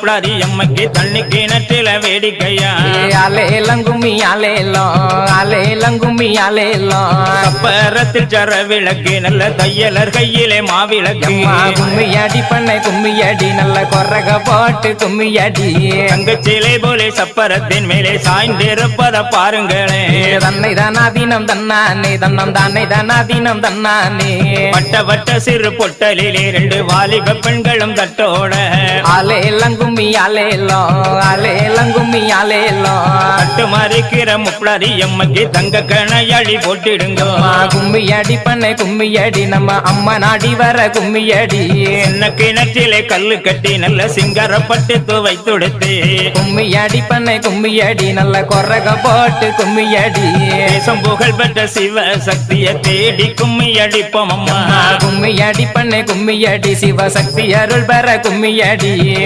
முப்படாரி அம்மைக்கு தண்ணி கிணற்றில வேடிக்கையா? அலேலம் கும்மி அலேலம் அலேலம் அலேலம் கப்பரத்தில் சர விளக்கு நல்ல தையலர் கையிலே மாவிளக்கு. கும்மியடி பண்ணை கும்மியடி நல்ல கொரக போட்டு கும்மியடி. தங்கச்சிலை போலே சப்பரத்தின் மேலே சாய்ந்திருப்பத பாருங்களே. தன்னை தானா தினம் தன்னானே தன்னம் தானே தானா தினம் தன்னானே. வட்ட வட்ட சிறு பொட்டலிலே ரெண்டு வாலிப பெண்களும் தட்டோட. அலேலம் கும்மி அலேலம் அலேலம் கும்மி அலேலம் தட்டு மறைக்கிற முப்படாரி அம்மைக்கு தங்க கணையாளி போட்டிடுங்க. கும்மியடி பண்ணை கும்மியடி நம்ம அம்மா நாடி வர கும்மியடி. என்ன கிணற்றிலே கல்லு கட்டி நல்ல சிங்காரப்பட்டு துவைத்துடுத்து. கும்மியடி பண்ணை கும்மியடி நல்ல கொரக போட்டு கும்மியடி. தேசம் புகழ் பெற்ற சிவ சக்திய தேடி கும்மி அடிப்போம் அம்மா கும்மியடி பண்ணை கும்மியடி சிவசக்தி அருள் பெற கும்மியடி.